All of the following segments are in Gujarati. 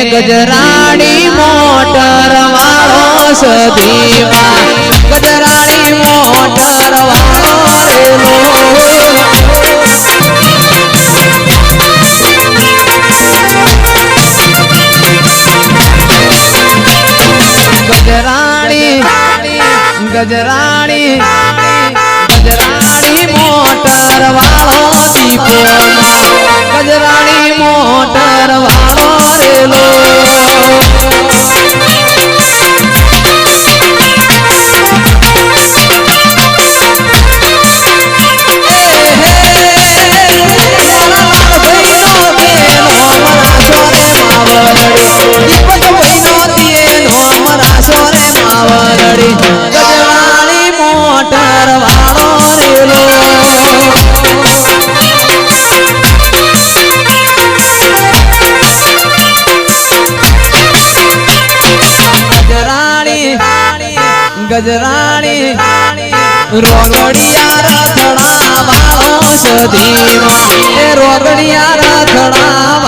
ગજરાણી મોટર વાળો સદીવા ગજરાણી મોટર વાળો ગજરાણી ગજરાણી ગજરાણી રોગડિયા રથડા વાળો સધીમાં એ રોગડિયા રથડા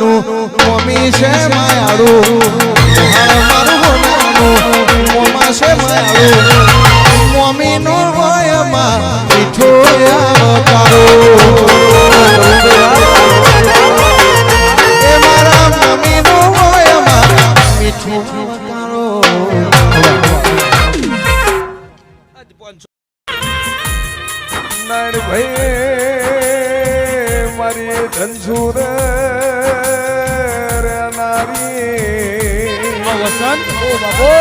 હોનાનું છે માયાળું. છે માયાળું. મમ્મી નો હોયમાં, મીઠો અવતારો એ મારા મમ્મી નો હોયમાં, મીઠો મારી ધનસુર વસંત. ઓ બાબો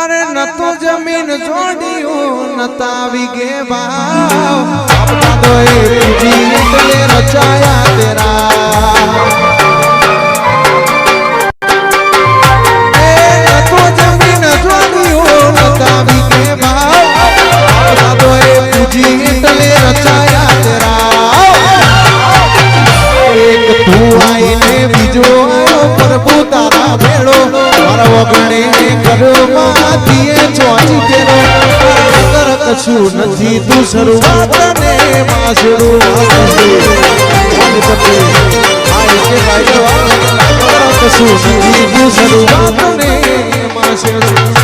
અરે ન તો જમીન જોડ્યું, ન તાવી ગે તો એટલે રચાયા તેરા. કશું નથી તું શરૂઆત ને માસરું કશું નથી તું શરૂઆત ને